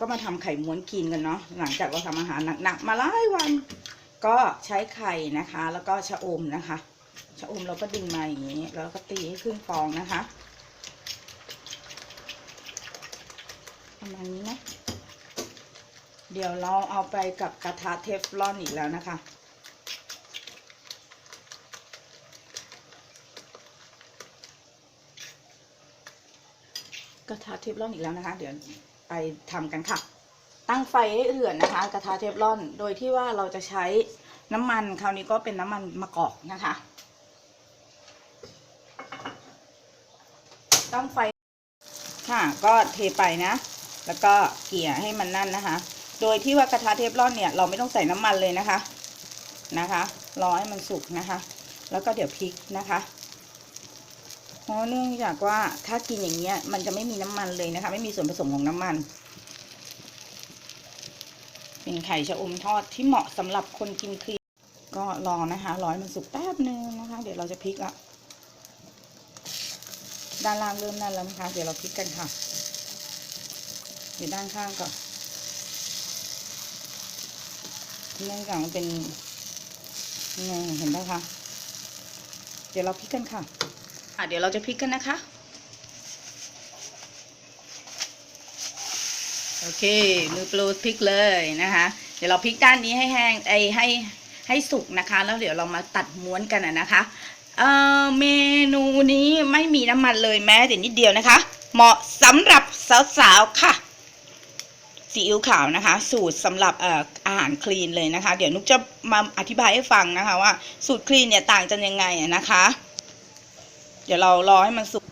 ก็มาทำไข่ม้วนกินกันเนาะหลังจากเราทำอาหารหนักๆมาหลายวัน ก็ใช้ไข่นะคะ แล้วก็ชะอมนะคะชะอมเราก็ดึงมาอย่างนี้ แล้วก็ตีให้ครึ่งฟองนะคะประมาณนี้นะเดี๋ยวเราเอาไปกับกระทะเทฟลอนอีกแล้วนะคะ กระทะเทฟลอนอีกแล้วนะคะ เดี๋ยว ไปทำกันค่ะ ตั้งไฟให้เดือดนะคะ กระทะเทฟลอน โดยที่ว่าเราจะใช้น้ำมัน คราวนี้ก็เป็นน้ำมันมะกอกนะคะ ตั้งไฟค่ะก็เทไปนะ แล้วก็เกี่ยให้มันนั่นนะคะ โดยที่ว่ากระทะเทฟลอนเนี่ยเราไม่ต้องใส่น้ำมันเลยนะคะนะคะ รอให้มันสุกนะคะ แล้วก็เดี๋ยวพริกนะคะ ราะเนื่องจากว่าถ้ากินอย่างเงี้ย มันจะไม่มีน้ำมันเลยนะคะ ไม่มีส่วนผสมของน้ำมัน เป็นไข่ชะอมทอดที่เหมาะสำหรับคนกินครีมก็รอนะคะร้อให้มันสุกแป๊บนึงนะคะ เดี๋ยวเราจะพลิกละด้านล่างเริ่มนั่นแล้วนะคะเดี๋ยวเราพลิกกันค่ะเดี๋ยวด้านข้างก่อนเนื่องจากมันเป็นไงเห็นไหมคะเดี๋ยวเราพลิกกันค่ะ่ะ เดี๋ยวเราจะพลิกกันนะคะ โอเค มือโปรพลิกเลยนะคะ เดี๋ยวเราพลิกด้านนี้ให้แห้งไอให้ให้สุกนะคะ แล้วเดี๋ยวเรามาตัดม้วนกันนะคะเอ่อเมนูนี้ไม่มีน้ำมันเลยแม้แต่นิดเดียวนะคะ เหมาะสำหรับสาวๆค่ะซีอิ๊วขาวนะคะ สูตรสำหรับอออาหารคลีนเลยนะคะ เดี๋ยวนุกจะมาอธิบายให้ฟังนะคะว่าสูตรคลีนเนี่ยต่างกันยังไงนะคะ เดี๋ยวเรารอให้มันสุก